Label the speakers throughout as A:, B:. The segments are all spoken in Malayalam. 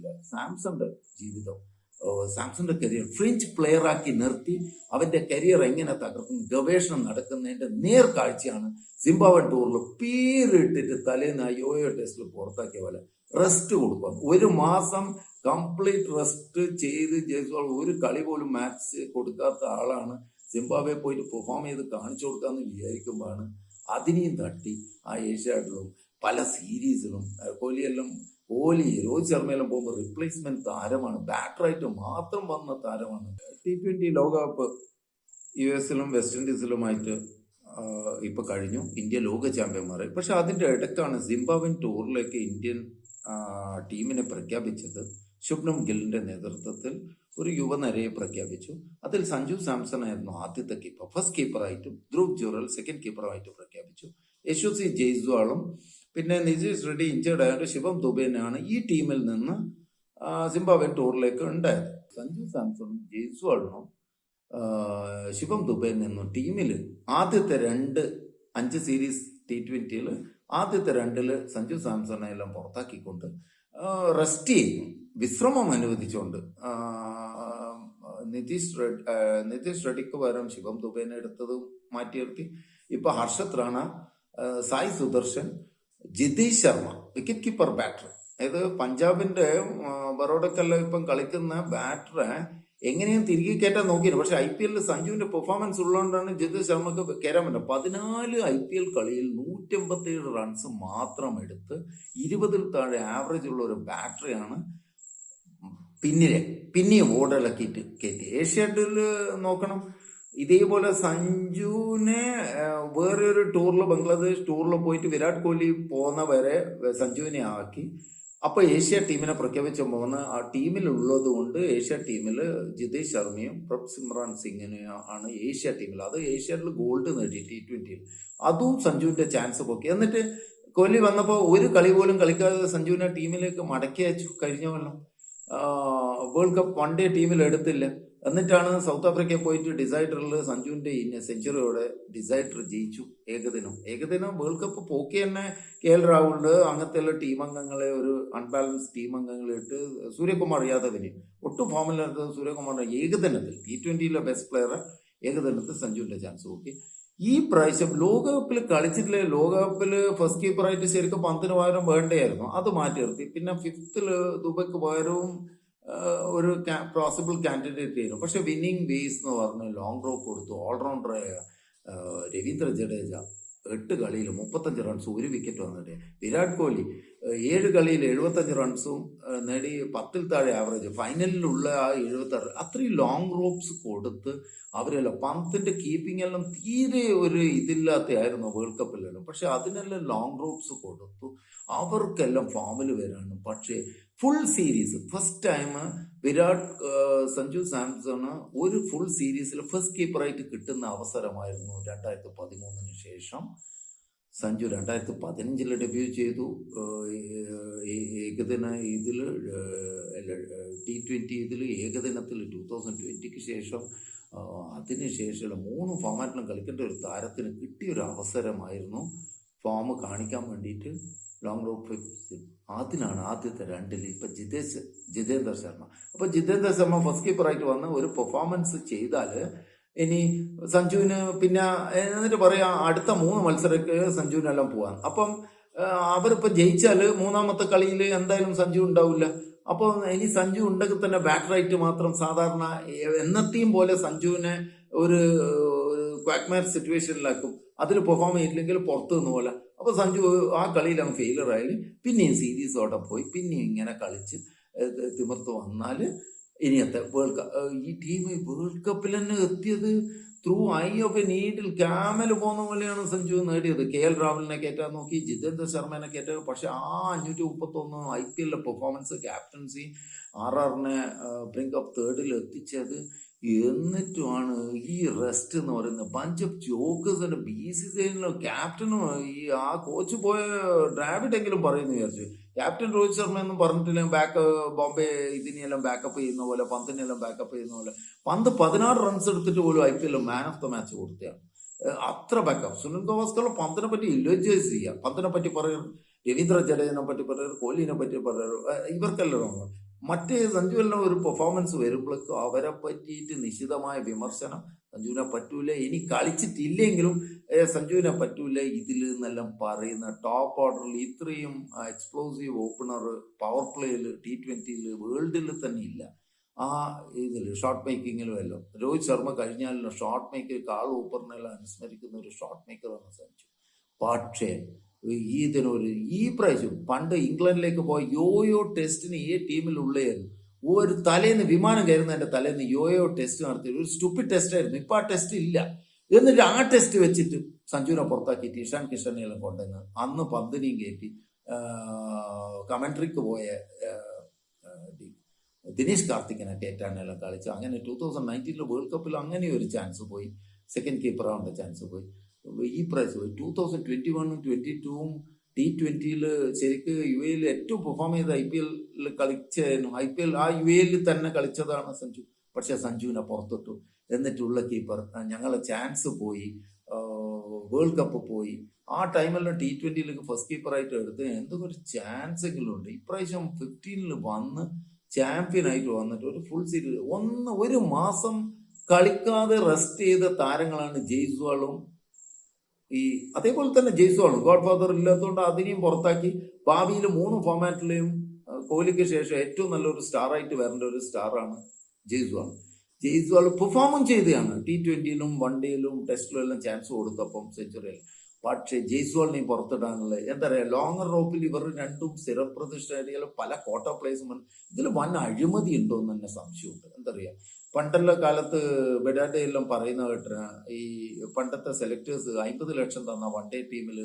A: ആവശ്യമില്ല സാംസന്റെ ജീവിതം. സാംസന്റെ കരിയർ ഫ്രഞ്ച് പ്ലെയർ ആക്കി നിർത്തി. അവന്റെ കരിയർ എങ്ങനെ തകർക്കും ഗവേഷണം നടക്കുന്നതിന്റെ നേർക്കാഴ്ചയാണ് സിംബാവൻ ടൂറിൽ പേരിട്ടിട്ട് തലേന്ന് ആ ടെസ്റ്റിൽ പുറത്താക്കിയ പോലെ റെസ്റ്റ് കൊടുക്കുക ഒരു മാസം കംപ്ലീറ്റ് റെസ്റ്റ് ചെയ്ത് ജയ്സ്വാൾ ഒരു കളി പോലും മാച്ച് കൊടുക്കാത്ത ആളാണ് സിംബാബ്വെ പോയിട്ട് പെർഫോം ചെയ്ത് കാണിച്ചു കൊടുക്കാന്ന് വിചാരിക്കുമ്പോഴാണ് അതിനെയും തട്ടി ആ ഏഷ്യാഡിലും പല സീരീസിലും കോഹ്ലിയെല്ലാം കോഹ്ലി രോഹിത് ശർമ്മയെല്ലാം പോകുമ്പോൾ റിപ്ലേസ്മെന്റ് താരമാണ്. ബാറ്ററായിട്ട് മാത്രം വന്ന താരമാണ്. ടി ട്വന്റി ലോകകപ്പ് യു എസിലും വെസ്റ്റ് ഇൻഡീസിലുമായിട്ട് ഇപ്പൊ കഴിഞ്ഞു. ഇന്ത്യ ലോക ചാമ്പ്യന്മാരായി. പക്ഷെ അതിന്റെ ഇടയ്ക്കാണ് സിംബാബ്വൻ ടൂറിലേക്ക് ഇന്ത്യൻ ടീമിനെ പ്രഖ്യാപിച്ചത്. ശുഭ്നം ഗില്ലിന്റെ നേതൃത്വത്തിൽ ഒരു യുവനരയെ പ്രഖ്യാപിച്ചു. അതിൽ സഞ്ജു സാംസൺ ആയിരുന്നു ആദ്യത്തെ കീപ്പർ ഫസ്റ്റ് കീപ്പറായിട്ടും ധ്രുവ് ജുറൽ സെക്കൻഡ് കീപ്പറായിട്ടും പ്രഖ്യാപിച്ചു. യശോസി ജയ്സ്വാളും പിന്നെ നിജീഷ് റെഡ്ഡി ഇഞ്ചേർഡ് ആയതുകൊണ്ട് ശിവം ദുബേനാണ് ഈ ടീമിൽ നിന്ന് സിംബാബ്വെ ടൂറിലേക്ക് ഉണ്ടായത്. സഞ്ജു സാംസണും ജയ്സ്വാളിനും ശിവം ദുബൈയിൽ നിന്നും ടീമിൽ ആദ്യത്തെ രണ്ട് അഞ്ച് സീരീസ് ടി ട്വന്റിയിൽ ആദ്യത്തെ രണ്ടിൽ സഞ്ജു സാംസണെ എല്ലാം പുറത്താക്കിക്കൊണ്ട് റെസ്റ്റ് ചെയ്യുന്നു വിശ്രമം അനുവദിച്ചുകൊണ്ട് നിതീഷ് റെഡ് നിതീഷ് റെഡ്ഡിക്ക് പകരം ശിവം ദുബൈനെ എടുത്തത് മാറ്റി ഇപ്പൊ Harshit Rana Sai Sudharsan Jitesh Sharma wicket keeper batter അതായത് പഞ്ചാബിന്റെ ബറോഡക്കെല്ലാം ഇപ്പം കളിക്കുന്ന ബാറ്ററെ എങ്ങനെയും തിരികെ കയറ്റാൻ നോക്കിയിരുന്നു. പക്ഷെ ഐ പി എല്ലിൽ സഞ്ജുവിന്റെ പെർഫോമൻസ് ഉള്ളതുകൊണ്ടാണ് ജിതു ശർമ്മക്ക് കയറാൻ പറ്റും പതിനാല് ഐ പി എൽ കളിയിൽ നൂറ്റമ്പത്തി ഏഴ് റൺസ് മാത്രം എടുത്ത് ഇരുപതിൽ താഴെ ആവറേജ് ഉള്ള ഒരു ബാറ്ററിയാണ് പിന്നിലെ പിന്നെയും ഓടലക്കിയിട്ട് കയറ്റി ഏഷ്യാഡിൽ നോക്കണം. ഇതേപോലെ സഞ്ജുവിനെ വേറൊരു ടൂറിൽ ബംഗ്ലാദേശ് ടൂറിൽ പോയിട്ട് വിരാട് കോഹ്ലി പോകുന്ന വരെ സഞ്ജുവിനെ ആക്കി. അപ്പൊ ഏഷ്യ ടീമിനെ പ്രഖ്യാപിച്ച പോകുന്ന ആ ടീമിൽ ഉള്ളത് കൊണ്ട് ഏഷ്യ ടീമിൽ ജിതേഷ് ശർമ്മയും പ്രഭ് സിമ്രാൻ സിംഗിനെയും ആണ് ഏഷ്യ ടീമിൽ അത് ഏഷ്യയിൽ ഗോൾഡ് നേടി ടി ട്വന്റിയിൽ അതും സഞ്ജുവിന്റെ ചാൻസ് പൊക്കി. എന്നിട്ട് കോഹ്ലി വന്നപ്പോൾ ഒരു കളി പോലും കളിക്കാതെ സഞ്ജുവിനെ ടീമിലേക്ക് മടക്കി അയച്ചു കഴിഞ്ഞ കൊല്ലം. വേൾഡ് കപ്പ് വൺ ഡേ ടീമിൽ എടുത്തില്ല എന്നിട്ടാണ് സൗത്ത് ആഫ്രിക്ക പോയിട്ട് ഡിസൈഡറിൽ സഞ്ജുവിന്റെ സെഞ്ചുറിയോടെ ഡിസൈഡർ ജയിച്ചു ഏകദിനം. ഏകദിനം വേൾഡ് കപ്പ് പോക്കി തന്നെ കെ എൽ രാഹുലിന്റെ അങ്ങനത്തെ ടീം അംഗങ്ങളെ ഒരു അൺബാലൻസ് ടീം അംഗങ്ങളെ ഇട്ട് സൂര്യകുമാർ യാദവിന്. ഒട്ടും ഫോമിലെടുത്ത സൂര്യകുമാറിന്റെ ഏകദിനത്തിൽ ടി ട്വന്റിയിലെ ബെസ്റ്റ് പ്ലെയർ ഏകദിനത്തിൽ സഞ്ജുവിന്റെ ചാൻസ് നോക്കി. ഈ പ്രാവശ്യം ലോകകപ്പിൽ കളിച്ചിട്ടില്ല? ലോകകപ്പിൽ ഫസ്റ്റ് കീപ്പറായിട്ട് ശരിക്കും പന്തിന് പകരം വേണ്ടയായിരുന്നു. അത് മാറ്റി നിർത്തി. പിന്നെ ഫിഫ്തിൽ ദുബൈക്ക് പകരവും ഒരു പോസിബിൾ കാൻഡിഡേറ്റ് ആയിരുന്നു. പക്ഷെ വിന്നിങ് ബേസ് എന്ന് പറഞ്ഞ് ലോങ് ഡ്രോപ്പ് കൊടുത്തു. ഓൾറൗണ്ടറായ രവീന്ദ്ര ജഡേജ എട്ട് കളിയിൽ മുപ്പത്തഞ്ച് റൺസ് ഒരു വിക്കറ്റ് വന്നിട്ട്. വിരാട് കോഹ്ലി ഏഴ് കളിയിൽ എഴുപത്തഞ്ച് റൺസും നേടി പത്തിൽ താഴെ ആവറേജ് ഫൈനലിലുള്ള ആ എഴുപത്താറ് അത്രയും ലോങ് റോപ്സ് കൊടുത്ത് അവരെല്ലാം പന്തിന്റെ കീപ്പിംഗ് എല്ലാം തീരെ ഒരു ഇതില്ലാത്തയായിരുന്നു വേൾഡ് കപ്പിലെല്ലാം പക്ഷെ അതിനെല്ലാം ലോങ് റോപ്സ് കൊടുത്തു. അവർക്കെല്ലാം ഫോമിൽ വരാനും. പക്ഷേ full series first time Virat Sanju Samson ഒരു ഫുൾ സീരീസിൽ ഫസ്റ്റ് കീപ്പറായിട്ട് കിട്ടുന്ന അവസരമായിരുന്നു രണ്ടായിരത്തി പതിമൂന്നിന് ശേഷം. സഞ്ജു രണ്ടായിരത്തി പതിനഞ്ചിൽ ഡെബ്യൂ ചെയ്തു ഏകദിന ഇതിൽ ടി ട്വന്റി ഇതിൽ ഏകദിനത്തിൽ ടൂ തൗസൻഡ് ട്വന്റിക്ക് ശേഷം അതിനുശേഷമുള്ള മൂന്ന് ഫോമാറ്റിലും കളിക്കേണ്ട ഒരു താരത്തിന് കിട്ടിയ ഒരു അവസരമായിരുന്നു. ഫോം കാണിക്കാൻ വേണ്ടിയിട്ട്. ലോങ് റോപ്പ് അതിനാണ് ആദ്യത്തെ രണ്ടിൽ ഇപ്പൊ ജിതേശ് ജിതേന്ദ്ര ശർമ്മ. അപ്പൊ ജിതേന്ദ്ര ശർമ്മ ഫസ്റ്റ് കീപ്പറായിട്ട് വന്ന് ഒരു പെർഫോമൻസ് ചെയ്താൽ ഇനി സഞ്ജുവിന് പിന്നെ എന്നിട്ട് പറയാം അടുത്ത മൂന്ന് മത്സരക്ക് സഞ്ജുവിനെല്ലാം പോവാൻ. അപ്പം ആ, അവരിപ്പോ ജയിച്ചാൽ മൂന്നാമത്തെ കളിയിൽ എന്തായാലും സഞ്ജു ഉണ്ടാവില്ല അപ്പോൾ ഇനി സഞ്ജു ഉണ്ടെങ്കിൽ തന്നെ ബാറ്ററായിട്ട് മാത്രം സാധാരണ എന്നത്തെയും പോലെ സഞ്ജുവിനെ ഒരു ക്വാക്മാർ സിറ്റുവേഷനിലാക്കും അതിൽ പെർഫോം ചെയ്തില്ലെങ്കിൽ പുറത്തു നിന്ന് പോലെ. അപ്പൊ സഞ്ജു ആ കളിയിൽ അവൻ ഫെയിലർ ആയാലും പിന്നെയും സീരീസോടെ പോയി പിന്നെയും ഇങ്ങനെ കളിച്ച് തിമിർത്ത് വന്നാൽ ഇനിയത്തെ വേൾഡ് കപ്പ് ഈ ടീം വേൾഡ് കപ്പിൽ തന്നെ എത്തിയത് through eye of a needle camel പോകുന്ന പോലെയാണ് സഞ്ജു നേടിയത്. കെ എൽ രാഹുലിനെ കയറ്റാൻ നോക്കി ജിതേന്ദ്ര ശർമ്മനെ കയറ്റാൻ പക്ഷെ ആ അഞ്ഞൂറ്റി മുപ്പത്തൊന്ന് ഐ പി എല്ലിലെ പെർഫോമൻസ് ക്യാപ്റ്റൻസി ആർ ആറിനെ ബ്രിങ്ക് അപ്പ് തേർഡിൽ എത്തിച്ചത് എന്നിട്ടുമാണ് ഈ റെസ്റ്റ് എന്ന് പറയുന്നത് പഞ്ച് ജോക്കേഴ്സിന്റെ ബി സി സി ക്യാപ്റ്റനും ഈ ആ കോച്ച് പോയ ഡ്രാവിഡ് എങ്കിലും പറയുന്നു വിചാരിച്ചു. ക്യാപ്റ്റൻ രോഹിത് ശർമ്മ എന്നും പറഞ്ഞിട്ടില്ല ബാക്ക് ബോംബെ ഇതിനെല്ലാം ബാക്കപ്പ് ചെയ്യുന്ന പോലെ പന്തിനെല്ലാം ബാക്കപ്പ് ചെയ്യുന്ന പോലെ. പന്ത് പതിനാറ് റൺസ് എടുത്തിട്ട് പോലും ഐ പി എല്ലിൽ മാൻ ഓഫ് ദ മാച്ച് കൊടുത്തതാണ് അത്ര ബാക്കപ്പ് സുനിൽ ഗവാസ്കർ പന്തിനെ പറ്റി ഇലോജൈസ് ചെയ്യുക പന്തിനെ പറ്റി പറയും രവീന്ദ്ര ജഡേജനെ പറ്റി പറയാറ് കോഹ്ലിനെ പറ്റി പറയാറ് ഇവർക്കെല്ലാം മറ്റേ സഞ്ജുവിനെ ഒരു പെർഫോമൻസ് വരുമ്പോഴേക്കും അവരെ പറ്റിയിട്ട് നിശിതമായ വിമർശനം സഞ്ജുവിനെ പറ്റൂല. ഇനി കളിച്ചിട്ടില്ലെങ്കിലും സഞ്ജുവിനെ പറ്റൂല. ഇതിൽ നിന്നെല്ലാം പറയുന്ന ടോപ്പ് ഓർഡറിൽ ഇത്രയും എക്സ്പ്ലോസീവ് ഓപ്പണർ പവർ പ്ലേയിൽ ടി ട്വന്റിയിൽ വേൾഡിൽ തന്നെ ഇല്ല. ആ ഇതിൽ ഷോട്ട് മേക്കിങ്ങിലും എല്ലാം. രോഹിത് ശർമ്മ കഴിഞ്ഞാലും ഷോട്ട് മേക്കർ കാൾ ഊപ്പറിനെല്ലാം അനുസ്മരിക്കുന്ന ഒരു ഷോട്ട് മേക്കറാണ് സഞ്ജു. പക്ഷേ ഇതിനൊരു ഈ പ്രാവശ്യം പണ്ട് ഇംഗ്ലണ്ടിലേക്ക് പോയ യോയോ ടെസ്റ്റിന് ഈ ടീമിൽ ടീമിലുള്ളായിരുന്നു ഒരു തലേന്ന് വിമാനം കയറുന്നതിന്റെ തലേന്ന് യോയോ ടെസ്റ്റ് നടത്തി ഒരു സ്റ്റുപ്പിഡ് ടെസ്റ്റ് ആയിരുന്നു. ഇപ്പൊ ആ ടെസ്റ്റ് ഇല്ല. എന്നിട്ട് ആ ടെസ്റ്റ് വെച്ചിട്ട് സഞ്ജുവിനെ പുറത്താക്കിയിട്ട് ഇഷാൻ കിഷനെല്ലാം കൊണ്ടുവന്ന് അന്ന് പന്തിനെയും കയറ്റി കമൻട്രിക്ക് പോയ ദിനേശ് കാർത്തിക്കിനെ കയറ്റാനെല്ലാം കളിച്ചു. അങ്ങനെ ടൂ തൗസൻഡ് നയന്റീനിലെ വേൾഡ് കപ്പിൽ അങ്ങനെ ഒരു ചാൻസ് പോയി. സെക്കൻഡ് കീപ്പർ ആവേണ്ട ചാൻസ് പോയി. ഈ പ്രാവശ്യം ടൂ തൗസൻഡ് ട്വന്റി വണ്ണും ട്വന്റി ടൂവും ടി ട്വന്റിയിൽ ശരിക്ക് യു എയിൽ ഏറ്റവും പെർഫോം ചെയ്ത ഐ പി എല്ലിൽ കളിച്ചായിരുന്നു ഐ പി എൽ ആ യു എയിൽ തന്നെ കളിച്ചതാണ് സഞ്ജു. പക്ഷെ സഞ്ജുവിനെ പുറത്തിട്ടു. എന്നിട്ടുള്ള കീപ്പർ ഞങ്ങളെ ചാൻസ് പോയി. വേൾഡ് കപ്പ് പോയി. ആ ടൈമെല്ലാം ടി ട്വന്റിയിലേക്ക് ഫസ്റ്റ് കീപ്പറായിട്ട് എടുത്ത് എന്തൊക്കെ ഒരു ചാൻസ് എങ്കിലും ഉണ്ട്. ഇപ്രാവശ്യം ഫിഫ്റ്റീനിൽ വന്ന് ചാമ്പ്യൻ ആയിട്ട് വന്നിട്ട് ഒരു ഫുൾ സീരീസ് ഒന്ന് ഒരു മാസം കളിക്കാതെ റെസ്റ്റ് ചെയ്ത താരങ്ങളാണ് ജയ്സ്വാളും ഈ അതേപോലെ തന്നെ ജയ്സ്വാളും ഗോഡ് ഫാദർ ഇല്ലാത്തതുകൊണ്ട് അതിനെയും പുറത്താക്കി ഭാവിയിൽ മൂന്ന് ഫോമാറ്റിലെയും കോഹ്ലിക്ക് ശേഷം ഏറ്റവും നല്ലൊരു സ്റ്റാർ ആയിട്ട് വരേണ്ട ഒരു സ്റ്റാറാണ് ജയ്സ്വാൾ ജയ്സ്വാൾ പെർഫോമും ചെയ്തതാണ്. ടി ട്വന്റിയിലും വൺ ഡേയിലും ടെസ്റ്റിലും എല്ലാം ചാൻസ് കൊടുത്തപ്പം സെഞ്ചുറിയിൽ പക്ഷേ ജയ്സ്വാളിനെയും പുറത്തിടാനുള്ള എന്താ പറയുക ലോങ്ങർ റോപ്പിൽ ഇവർ രണ്ടും സ്ഥിരപ്രതിഷ്ഠ പല കോട്ട പ്ലേസ്മെന്റ് ഇതിൽ വൻ അഴിമതി ഉണ്ടോ എന്ന് തന്നെ സംശയമുണ്ട്. എന്താ പറയുക പണ്ടുള്ള കാലത്ത് ബെഡാഡെ എല്ലാം പറയുന്ന കേട്ടാ ഈ പണ്ടത്തെ സെലക്ടേഴ്സ് അമ്പത് ലക്ഷം തന്ന വൺ ഡേ ടീമിൽ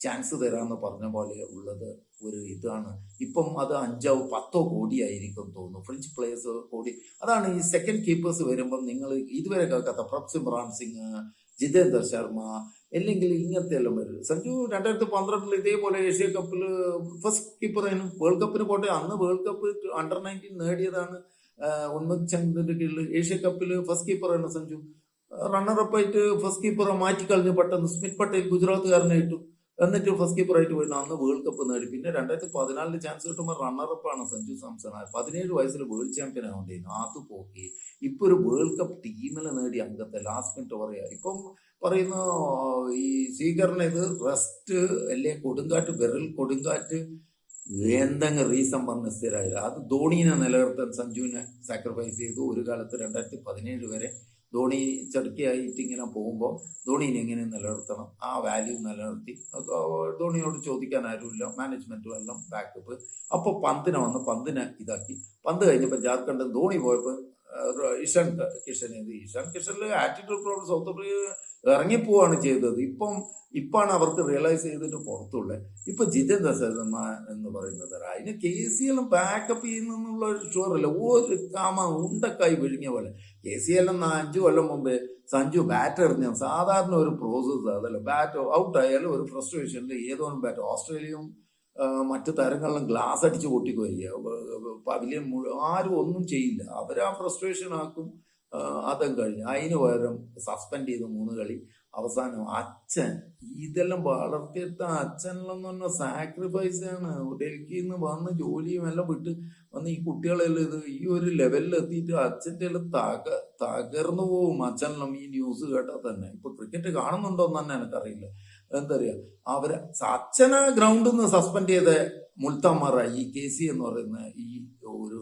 A: ചാൻസ് തരാമെന്ന് പറഞ്ഞ പോലെ ഉള്ളത് ഒരു ഇതാണ്. ഇപ്പം അത് അഞ്ചോ പത്തോ കോടിയായിരിക്കും തോന്നുന്നു. ഫ്രഞ്ച് പ്ലേയേഴ്സ് കോടി. അതാണ് ഈ സെക്കൻഡ് കീപ്പേഴ്സ് വരുമ്പം നിങ്ങൾ ഇതുവരെ കേൾക്കാത്ത പ്രഭ് സിംഗ് ജിതേന്ദ്ര ശർമ്മ അല്ലെങ്കിൽ ഇങ്ങനത്തെ എല്ലാം വരും. സഞ്ജു രണ്ടായിരത്തി പന്ത്രണ്ടിൽ ഇതേപോലെ ഏഷ്യ കപ്പിൽ ഫസ്റ്റ് കീപ്പറായിരുന്നു വേൾഡ് കപ്പിന് പോട്ടെ അന്ന് വേൾഡ് കപ്പ് അണ്ടർ നയന്റീൻ നേടിയതാണ് ഉന്മത് ചന്ദ്രന്റെ കീഴിൽ ഏഷ്യ കപ്പിൽ ഫസ്റ്റ് കീപ്പറാണ് സഞ്ജു. റണ്ണറപ്പായിട്ട് ഫസ്റ്റ് കീപ്പറെ മാറ്റിക്കളഞ്ഞു പെട്ടെന്ന് സ്മിത് പട്ടേൽ ഗുജറാത്തുകാരനെ ഇട്ടു. എന്നിട്ട് ഫസ്റ്റ് കീപ്പറായിട്ട് പോയി. അന്ന് വേൾഡ് കപ്പ് നേടി. പിന്നെ രണ്ടായിരത്തി പതിനാലിൽ ചാൻസ് കിട്ടുമ്പോൾ റണ്ണറപ്പാണ് സഞ്ജു സാംസൺ. പതിനേഴ് വയസ്സിൽ വേൾഡ് ചാമ്പ്യൻ ആവേണ്ടിയിരുന്നു അത് പോക്കി. ഇപ്പൊ ഒരു വേൾഡ് കപ്പ് ടീമിൽ നേടിയ അംഗത്തെ ലാസ്റ്റ് മിനിറ്റ് പറയാ ഇപ്പം പറയുന്ന ഈ സ്വീകരണം ഇത് റെസ്റ്റ് അല്ലെ കൊടുങ്കാറ്റ് വിരൽ കൊടുങ്കാറ്റ് എന്തെങ്കിലും റീസൺ പറഞ്ഞ് സ്ഥിരമായത് അത് ധോണീനെ നിലനിർത്താൻ സഞ്ജുവിനെ സാക്രിഫൈസ് ചെയ്തു. ഒരു കാലത്ത് രണ്ടായിരത്തി പതിനേഴ് വരെ ധോണി ചടുക്കിയായിട്ട് ഇങ്ങനെ പോകുമ്പോൾ ധോണീനെ എങ്ങനെ നിലനിർത്തണം? ആ വാല്യൂ നിലനിർത്തി. ധോണിയോട് ചോദിക്കാൻ ആരുമില്ല. മാനേജ്മെന്റും എല്ലാം ബാക്കപ്പ് അപ്പോൾ പന്തിനെ വന്ന് പന്തിനെ ഇതാക്കി. പന്ത് കഴിഞ്ഞപ്പോൾ ജാർഖണ്ഡ് ധോണി പോയപ്പോൾ ഇഷാൻ കിഷൻ ഇഷാൻ കിഷനിൽ ആറ്റിറ്റ്യൂഡ് പ്രോബ്ലം സൗത്ത് ആഫ്രിക്ക ഇറങ്ങിപ്പോവാണ് ചെയ്തത് ഇപ്പം ഇപ്പാണ് അവർക്ക് റിയലൈസ് ചെയ്തിട്ട് പുറത്തുള്ളത് ഇപ്പൊ ജിതേന്ദ്ര ശർമ്മ എന്ന് പറയുന്നത് അതിന് കെ സി എല്ലാം ബാക്കപ്പ് ചെയ്യുന്നുള്ള ഷുവർ ഒരു കാമ ഉണ്ടക്കായി വിഴുങ്ങിയ പോലെ കെ സി എല്ലാം അഞ്ചു കൊല്ലം മുമ്പ് സഞ്ജു ബാറ്റ് എറിഞ്ഞ സാധാരണ ഒരു പ്രോസസ്സ് അതല്ല ബാറ്റ് ഔട്ട് ആയാലും ഒരു ഫ്രസ്ട്രേഷനിൽ ഏതോ ബാറ്റ് ഓസ്ട്രേലിയയും മറ്റു തരങ്ങളിലും ഗ്ലാസ് അടിച്ച് പൊട്ടിക്കുകയ്യ പവിലിയൻ മുഴുവൻ ആരും ഒന്നും ചെയ്യില്ല അവരാ ഫ്രസ്ട്രേഷൻ ആക്കും അതും കഴിഞ്ഞു. അതിന് പകരം സസ്പെൻഡ് ചെയ്ത് മൂന്ന് കളി. അവസാനം അച്ഛൻ ഇതെല്ലാം വളർത്തിയെടുത്ത അച്ഛനെല്ലാം പറഞ്ഞ സാക്രിഫൈസ് ആണ്. ഡൽഹിയിൽ നിന്ന് വന്ന് ജോലിയും എല്ലാം വിട്ട് വന്ന് ഈ കുട്ടികളെല്ലാം ഇത് ഈ ഒരു ലെവലിൽ എത്തിയിട്ട് അച്ഛന്റെ എല്ലാം തക തകർന്നു പോവും അച്ഛനെല്ലാം ഈ ന്യൂസ് കേട്ടാൽ തന്നെ. ഇപ്പൊ ക്രിക്കറ്റ് കാണുന്നുണ്ടോ എന്ന് തന്നെ എനിക്കറിയില്ല. എന്താ പറയാ അവരെ അച്ഛനെ ഗ്രൗണ്ടിൽ നിന്ന് സസ്പെൻഡ് ചെയ്ത മുൽത്താമറ ഈ കെ സി എന്ന് പറയുന്ന ഈ ഒരു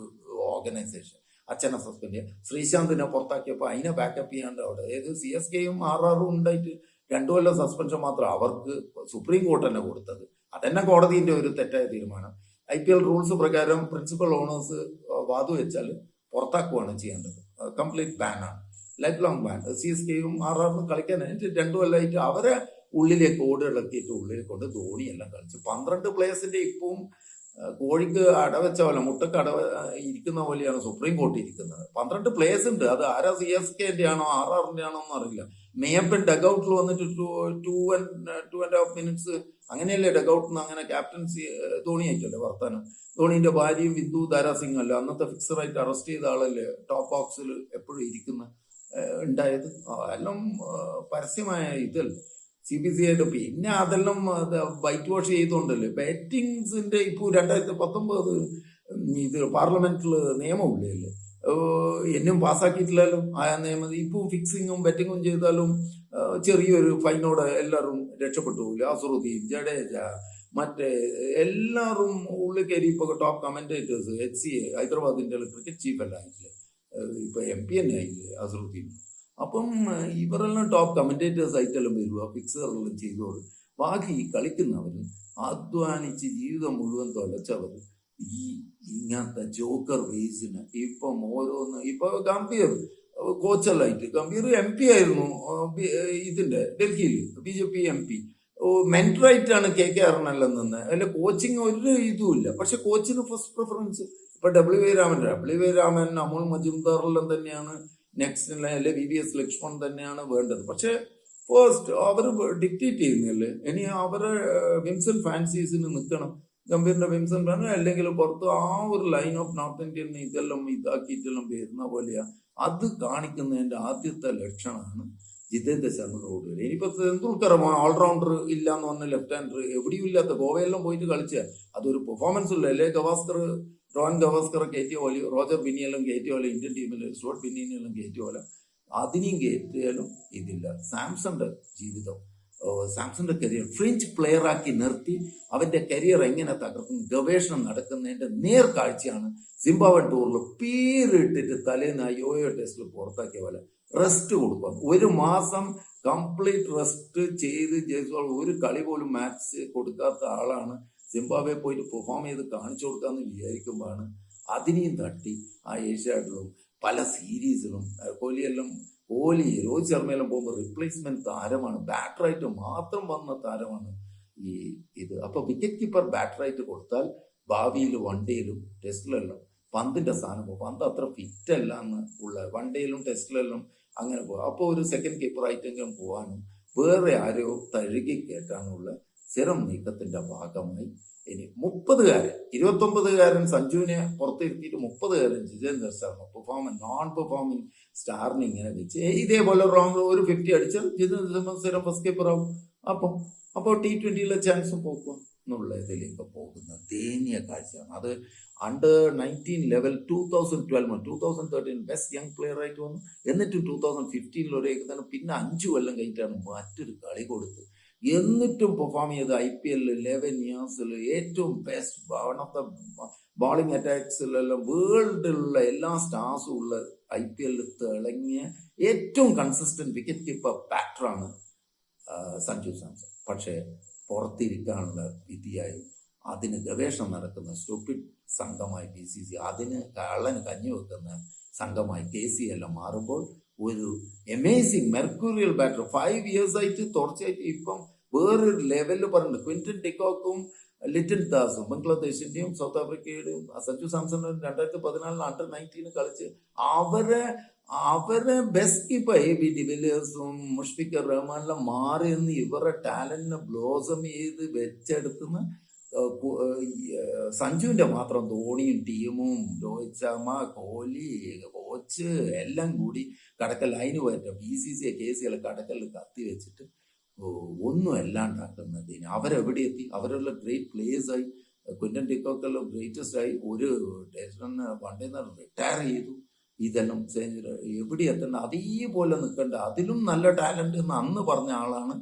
A: ഓർഗനൈസേഷൻ അച്ഛനെ സസ്പെൻഡ് ചെയ്യുക ശ്രീശാന്തിനെ പുറത്താക്കിയപ്പോൾ അതിനെ ബാക്കപ്പ് ചെയ്യാണ്ട് അവിടെ. ഏത് സി എസ് കെയും ആർ ആറും ഉണ്ടായിട്ട് രണ്ടു കൊല്ലം സസ്പെൻഷൻ മാത്രം അവർക്ക് സുപ്രീം കോർട്ട് തന്നെ കൊടുത്തത്. അതന്നെ കോടതിന്റെ ഒരു തെറ്റായ തീരുമാനം. ഐ പി എൽ റൂൾസ് പ്രകാരം പ്രിൻസിപ്പൽ ഓണേഴ്സ് വാതു വെച്ചാൽ പുറത്താക്കുകയാണ് ചെയ്യേണ്ടത്. Complete ബാനാണ് life long ban C S കെയും ആർ ആറിനും കളിക്കാൻ രണ്ടു കൊല്ലമായിട്ട് അവരെ ഉള്ളിലേക്ക് ഓടുകളെത്തിയിട്ട് ഉള്ളിൽ കൊണ്ട് ധോണിയെല്ലാം കളിച്ചു. പന്ത്രണ്ട് പ്ലേയേഴ്സിന്റെ ഇപ്പം ആ, കോഴിക്ക് അടവെച്ച പോലെ മുട്ടക്ക് അടവ ഇരിക്കുന്ന പോലെയാണ് സുപ്രീം കോർട്ട് ഇരിക്കുന്നത്. പന്ത്രണ്ട് പ്ലേസ് ഉണ്ട്. അത് ആരാ സി എസ് കെന്റെ ആണോ ആർ ആറിന്റെ ആണോ എന്ന് അറിയില്ല. മേയപ്പൻ ഡഗൌട്ടിൽ വന്നിട്ട് two two two and half minutes അങ്ങനെയല്ലേ ഡഗൌട്ടിൽ നിന്ന് അങ്ങനെ ക്യാപ്റ്റൻസി ധോണി ആയിട്ടല്ലേ വർത്താനം? ധോണിന്റെ ഭാര്യയും ബിന്ദു ധാരാസിംഗ് അല്ലേ അന്നത്തെ ഫിക്സറായിട്ട് അറസ്റ്റ് ചെയ്ത ആളല്ലേ ടോപ്പ് ബോക്സിൽ എപ്പോഴും ഇരിക്കുന്ന ഉണ്ടായത്? എല്ലാം പരസ്യമായ ഇതല്ലേ. സി ബി സി ആയിട്ട് പിന്നെ അതെല്ലാം വൈറ്റ് വാഷ് ചെയ്തുകൊണ്ടല്ലേ? ബാറ്റിങ്സിന്റെ ഇപ്പൊ രണ്ടായിരത്തി പത്തൊമ്പത് ഇത് പാർലമെന്റിൽ നിയമമില്ലേ എന്നും പാസ്സാക്കിയിട്ടില്ലല്ലോ. ആ നിയമം ഇപ്പൊ ഫിക്സിങ്ങും ബെറ്റിങ്ങും ചെയ്താലും ചെറിയൊരു ഫൈനോടെ എല്ലാവരും രക്ഷപ്പെട്ടു. പോകില്ല അസുറുദ്ദീൻ ജഡേജ മറ്റേ എല്ലാവരും ഉള്ളിൽ കയറി ഇപ്പോൾ ടോപ്പ് കമന്റേറ്റേഴ്സ് എച്ച് സി ഹൈദരാബാദിന്റെ ക്രിക്കറ്റ് ചീഫ് എല്ലാം ആയിട്ടില്ലേ? ഏഹ് ഇപ്പൊ എം പി തന്നെ ആയില്ലേ അസറുദ്ദീൻ അപ്പം ഇവരെല്ലാം ടോപ്പ് കമന്റേറ്റേഴ്സ് ആയിട്ടെല്ലാം വരുക ഫിക്സറെല്ലാം ചെയ്തോളും ബാക്കി ഈ കളിക്കുന്നവർ അധ്വാനിച്ച് ജീവിതം മുഴുവൻ തൊലച്ചവർ ഈ ഇങ്ങനത്തെ ജോക്കർ വേസിന് ഇപ്പം ഓരോന്ന് ഇപ്പൊ ഗംഭീർ കോച്ചല്ലായിട്ട് ഗംഭീർ എം പി ആയിരുന്നു ഇതിന്റെ ഡൽഹിയിൽ B J P M P മെന്ററായിട്ടാണ് K K ആറിനെല്ലാം നിന്ന്. അതിന്റെ കോച്ചിങ് ഒരു ഇതുമില്ല പക്ഷെ കോച്ചിന് ഫസ്റ്റ് പ്രിഫറൻസ് ഇപ്പൊ W V Raman. W V Raman Amol മജുംദാറെല്ലാം തന്നെയാണ്. നെക്സ്റ്റ് അല്ലെ വി വി എസ് ലക്ഷ്മൺ തന്നെയാണ് വേണ്ടത്. പക്ഷെ ഫസ്റ്റ് അവർ ഡിക്റ്റേറ്റ് ചെയ്യുന്നില്ലേ? ഇനി അവരെ വിംസൺ ഫാൻസീസിന് നിൽക്കണം. ഗംഭീറിന്റെ വിംസൺ ഫാൻ അല്ലെങ്കിൽ പുറത്ത് ആ ഒരു ലൈൻ ഓഫ് നോർത്ത് ഇന്ത്യൻ ഇതെല്ലാം ഇതാക്കിയിട്ടെല്ലാം വരുന്ന പോലെയാ. അത് കാണിക്കുന്നതിന്റെ ആദ്യത്തെ ലക്ഷണമാണ് ജിതേന്ദ്ര ശർമ്മയുടെ വരെ ഇനിയിപ്പോ തെണ്ടുൽക്കർ ഓൾറൗണ്ടർ ഇല്ല എന്ന് പറഞ്ഞ ലെഫ്റ്റ് ഹാൻഡർ എവിടെയും ഇല്ലാത്ത ഗോവയെല്ലാം പോയിട്ട് കളിച്ച. അതൊരു പെർഫോമൻസ് ഉള്ള അല്ലേ ഗവാസ്കർ? റോഹൻ ഗവാസ്കർ കയറ്റിയ പോലെ റോജർ ബിന്നിയെല്ലാം കയറ്റിയ പോലെ ഇന്ത്യൻ ടീമിൽ സ്റ്റോട്ട് ബിന്നിനെല്ലാം കയറ്റിയ പോലെ അതിനെയും കയറ്റിയാലും ഇതില്ല. സാംസന്റെ ജീവിതം സാംസന്റെ കരിയർ ഫ്രഞ്ച് പ്ലെയർ ആക്കി നിർത്തി അവന്റെ കരിയർ എങ്ങനെ തകർക്കും ഗവേഷണം നടക്കുന്നതിന്റെ നേർ കാഴ്ചയാണ് സിംബാവൻ ടൂറിൽ പേരിട്ടിട്ട് തലേന്ന് ആ യോയോ ടെസ്റ്റിൽ പുറത്താക്കിയ പോലെ റെസ്റ്റ് കൊടുക്കുക ഒരു മാസം കംപ്ലീറ്റ് റെസ്റ്റ് ചെയ്ത് ജയ്സ്വാൾ ഒരു കളി പോലും മാച്ച് കൊടുക്കാത്ത ആളാണ് സിംബാബ്വെ പോയിട്ട് പെർഫോം ചെയ്ത് കാണിച്ചു കൊടുക്കാന്ന് വിചാരിക്കുമ്പോഴാണ് അതിനെയും തട്ടി ആ ഏഷ്യാഡിലും പല സീരീസിലും കോഹ്ലിയെല്ലാം കോഹ്ലി രോഹിത് ശർമ്മയെല്ലാം പോകുമ്പോൾ റിപ്ലേസ്മെന്റ് താരമാണ്. ബാറ്ററായിട്ട് മാത്രം വന്ന താരമാണ് ഈ ഇത്. അപ്പൊ വിക്കറ്റ് കീപ്പർ ബാറ്ററായിട്ട് കൊടുത്താൽ ഭാവിയിൽ വൺ ഡേയിലും ടെസ്റ്റിലെല്ലാം പന്തിന്റെ സ്ഥാനം പോകും. പന്ത് അത്ര ഫിറ്റ് അല്ല എന്ന് ഉള്ള വൺ ഡേയിലും ടെസ്റ്റിലെല്ലാം അങ്ങനെ പോകും. അപ്പോൾ ഒരു സെക്കൻഡ് കീപ്പർ കീപ്പറായിട്ടെങ്കിലും പോകാനും വേറെ ആരോ തഴുകി കയറ്റാനുള്ള സ്ഥിരം നീക്കത്തിന്റെ ഭാഗമായി ഇനി മുപ്പതുകാരൻ ഇരുപത്തൊമ്പതുകാരൻ സഞ്ജുവിനെ പുറത്തിരുത്തിയിട്ട് മുപ്പതുകാരൻ Jitendra Sharma performance non performing സ്റ്റാറിന് ഇങ്ങനെ വെച്ച്. ഇതേപോലെ റോങ് ഒരു ഫിഫ്റ്റി അടിച്ചാൽ ജിതേന്ദ്ര ശർമ്മ സ്ഥിരം ഫസ്റ്റ് കീപ്പർ ആവും. അപ്പം അപ്പോൾ ടി ട്വന്റിയിലെ ചാൻസ് പോക്കുക എന്നുള്ള ഇതിലേക്ക് പോകുന്ന ദയനീയ കാഴ്ചയാണ്. അത് under nineteen level two thousand twelve two thousand thirteen best young player ആയിട്ട് വന്നു. എന്നിട്ടും ടൂ തൗസൻഡ് ഫിഫ്റ്റീനിൽ ഒരു ഏകദേശം പിന്നെ അഞ്ചു കൊല്ലം കഴിഞ്ഞിട്ടാണ് മറ്റൊരു കളി കൊടുത്ത് എന്നിട്ടും പെർഫോം ചെയ്ത് ഐ പി എല്ലിൽ ലെവൻ ഇയേഴ്സിൽ ഏറ്റവും best one of the bowling അറ്റാക്സിലെല്ലാം വേൾഡിലുള്ള എല്ലാ സ്റ്റാർസും ഉള്ള ഐ പി എല്ലിൽ തിളങ്ങിയ ഏറ്റവും കൺസിസ്റ്റന്റ് വിക്കറ്റ് കീപ്പർ ബാറ്ററാണ് സഞ്ജു സാംസൺ. പക്ഷേ പുറത്തിരിക്കാനുള്ള വിധിയായി അതിന് ഗവേഷണം നടക്കുന്ന സ്റ്റുപ്പിഡ് സംഘമായി ബി സി സി അതിന് കള്ളന് കഞ്ഞി വെക്കുന്ന സംഘമായി കെ സി എല്ലാം മാറുമ്പോൾ ഒരു amazing mercurial batter five years ആയിട്ട് തുടർച്ചയായിട്ട് ഇപ്പം വേറൊരു ലെവലിൽ പറഞ്ഞു ക്വിന്റൻ ടിക്കോക്കും ലിറ്റിൽ ദാസും ബംഗ്ലാദേശിന്റെയും സൗത്ത് ആഫ്രിക്കയുടെയും സഞ്ജു സാംസണും രണ്ടായിരത്തി പതിനാലിൽ അണ്ടർ നയന്റീന് കളിച്ച് അവരെ അവരെ ബെസ്റ്റ് കീപ്പർ എ ബി ഡിവിലിയേഴ്സും മുഷ്ഫിഖർ റഹ്മാനെല്ലാം മാറി നിന്ന് ഇവരുടെ ടാലന്റിനെ ബ്ലോസം ചെയ്ത് വെച്ചെടുത്തുന്ന സഞ്ജുവിന്റെ മാത്രം ധോണിയും ടീമും രോഹിത് ശർമ്മ കോഹ്ലി കോച്ച് എല്ലാം കൂടി കടക്കൽ അതിന് പറ്റും B C C K C എല്ലാം കടക്കലിൽ കത്തി വെച്ചിട്ട് ഒന്നും അല്ലാണ്ടാക്കുന്നതിന് അവരെവിടെ എത്തി? അവരുള്ള ഗ്രേറ്റ് പ്ലേയേഴ്സ് ആയി ക്വിന്റൻ ടിക്കോക്കെല്ലാം ഗ്രേറ്റസ്റ്റ് ആയി ഒരു ടേഷനെന്ന് പണ്ടേ നിന്ന് റിട്ടയർ ചെയ്തു. ഇതെല്ലാം എവിടെ എത്തണ്ട? അതേപോലെ നിൽക്കണ്ട. അതിലും നല്ല ടാലന്റ് എന്ന് അന്ന് പറഞ്ഞ ആളാണ്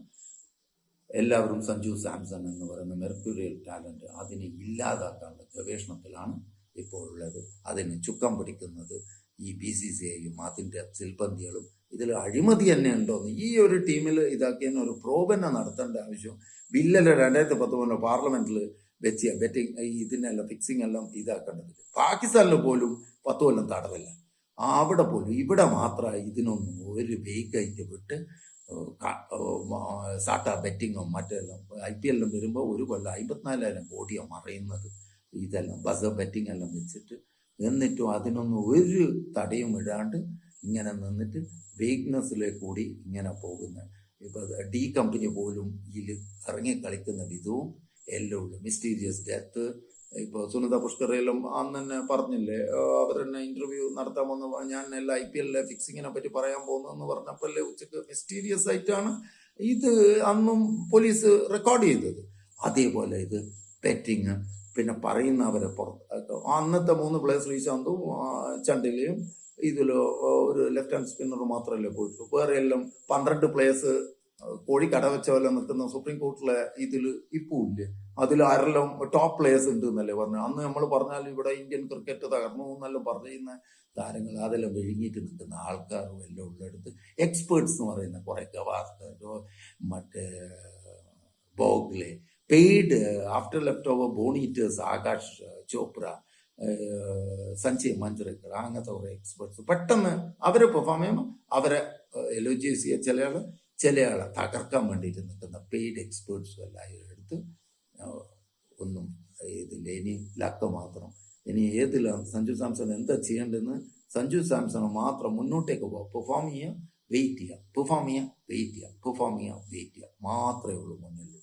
A: എല്ലാവരും സഞ്ജു സാംസൺ എന്ന് പറയുന്ന മെർക്യൂറിയൽ ടാലന്റ് അതിനെ ഇല്ലാതാക്കാനുള്ള ഗവേഷണത്തിലാണ് ഇപ്പോൾ ഉള്ളത്. അതിന് ചുക്കം പിടിക്കുന്നത്. ഈ ബി സി സി ഐയും അതിന്റെ സിൽബന്ധികളും ഇതിൽ അഴിമതി തന്നെ ഉണ്ടോന്ന് ഈ ഒരു ടീമിൽ ഇതാക്കിയതിന് ഒരു പ്രോബന്നെ നടത്തേണ്ട ആവശ്യം ബില്ലല്ല രണ്ടായിരത്തി പത്തൊമ്പതിലെ പാർലമെന്റിൽ വെച്ച് ബെറ്റിംഗ് ഇതിനെല്ലാം ഫിക്സിംഗ് എല്ലാം ഇതാക്കേണ്ടത്. പാകിസ്ഥാനിൽ പോലും പത്ത് കൊല്ലം തടവില്ല. അവിടെ പോലും ഇവിടെ മാത്രമായി ഇതിനൊന്നും ഒരു വേഗമായിട്ട് വിട്ട് സാട്ട ബെറ്റിങ്ങും മറ്റെല്ലാം ഐ പി എല്ലാം വരുമ്പോൾ ഒരു കൊല്ലം അമ്പത്തിനാലായിരം കോടിയാണ് മറയുന്നത്. ഇതെല്ലാം ബസ് ബെറ്റിംഗ് എല്ലാം വെച്ചിട്ട് എന്നിട്ടും അതിനൊന്നും ഒരു തടയും ഇടാണ്ട് ഇങ്ങനെ നിന്നിട്ട് വീക്ക്നെസ്സിലേക്ക് കൂടി ഇങ്ങനെ പോകുന്ന. ഇപ്പൊ ഡി കമ്പനി പോലും ഇതിൽ ഇറങ്ങി കളിക്കുന്ന വിധവും എല്ലാം മിസ്റ്റീരിയസ് ഡെത്ത് ഇപ്പൊ സുനിത പുഷ്കറെല്ലാം അന്ന് തന്നെ പറഞ്ഞില്ലേ അവർ തന്നെ ഇന്റർവ്യൂ നടത്താൻ വന്ന് ഞാൻ എല്ലാ ഐ പി എല്ലിലെ ഫിക്സിങ്ങിനെ പറ്റി പറയാൻ പോകുന്നു എന്ന് പറഞ്ഞപ്പോഴല്ലേ ഉച്ചയ്ക്ക് മിസ്റ്റീരിയസ് ആയിട്ടാണ് ഇത് അന്നും പോലീസ് റെക്കോർഡ് ചെയ്തത്. അതേപോലെ ഇത് പെറ്റിങ് പിന്നെ പറയുന്നവരെ പുറത്ത്. അന്നത്തെ മൂന്ന് പ്ലേയേഴ്സ് ശ്രീശാന്തും ചണ്ടിലെയും ഇതിൽ ഒരു ലെഫ്റ്റ് ഹാൻഡ് സ്പിന്നർ മാത്രമല്ലേ പോയിട്ടുള്ളൂ. വേറെ എല്ലാം പന്ത്രണ്ട് പ്ലേയേഴ്സ് കോഴി കട വെച്ച പോലെ നിൽക്കുന്ന സുപ്രീം കോർട്ടിലെ ഇതിൽ ഇപ്പോൾ ഇല്ലേ? അതിൽ ആരെല്ലാം ടോപ്പ് പ്ലേയേഴ്സ് ഉണ്ട് എന്നല്ലേ പറഞ്ഞു അന്ന് നമ്മൾ പറഞ്ഞാൽ ഇവിടെ ഇന്ത്യൻ ക്രിക്കറ്റ് തകർന്നു എന്നെല്ലാം പറയുന്ന താരങ്ങൾ അതെല്ലാം വിഴുങ്ങിയിട്ട് നിൽക്കുന്ന ആൾക്കാരും എല്ലാം ഉള്ളെടുത്ത്. എക്സ്പേർട്സ് എന്ന് പറയുന്ന കുറെ ഗവാസ്കർ മറ്റേ Bhogle paid after left over ബോണീറ്റേഴ്സ് Aakash Chopra Sanjay Manjrekar അങ്ങനത്തെ കുറെ എക്സ്പെർട്സ് പെട്ടെന്ന് അവരെ പെർഫോം ചെയ്യുമ്പോൾ അവരെ എലോജിയസ് ചെയ്യുക. ചില ആൾ ചില ആളെ തകർക്കാൻ വേണ്ടിയിട്ട് നിൽക്കുന്ന പെയ്ഡ് എക്സ്പേർട്സും എല്ലാം എടുത്ത് ഏഹ് ഒന്നും ഇതില്ല. ഇനി ലക്ക് മാത്രം. ഇനി ഏതിലാണ് സഞ്ജു സാംസൺ എന്താ ചെയ്യേണ്ടതെന്ന് സഞ്ജു സാംസൺ മാത്രം മുന്നോട്ടേക്ക് പോകാം പെർഫോം ചെയ്യുക വെയിറ്റ് ചെയ്യുക പെർഫോം ചെയ്യുക വെയിറ്റ് ചെയ്യുക പെർഫോം ചെയ്യുക വെയിറ്റ് ചെയ്യുക മാത്രമേ ഉള്ളൂ മുന്നിൽ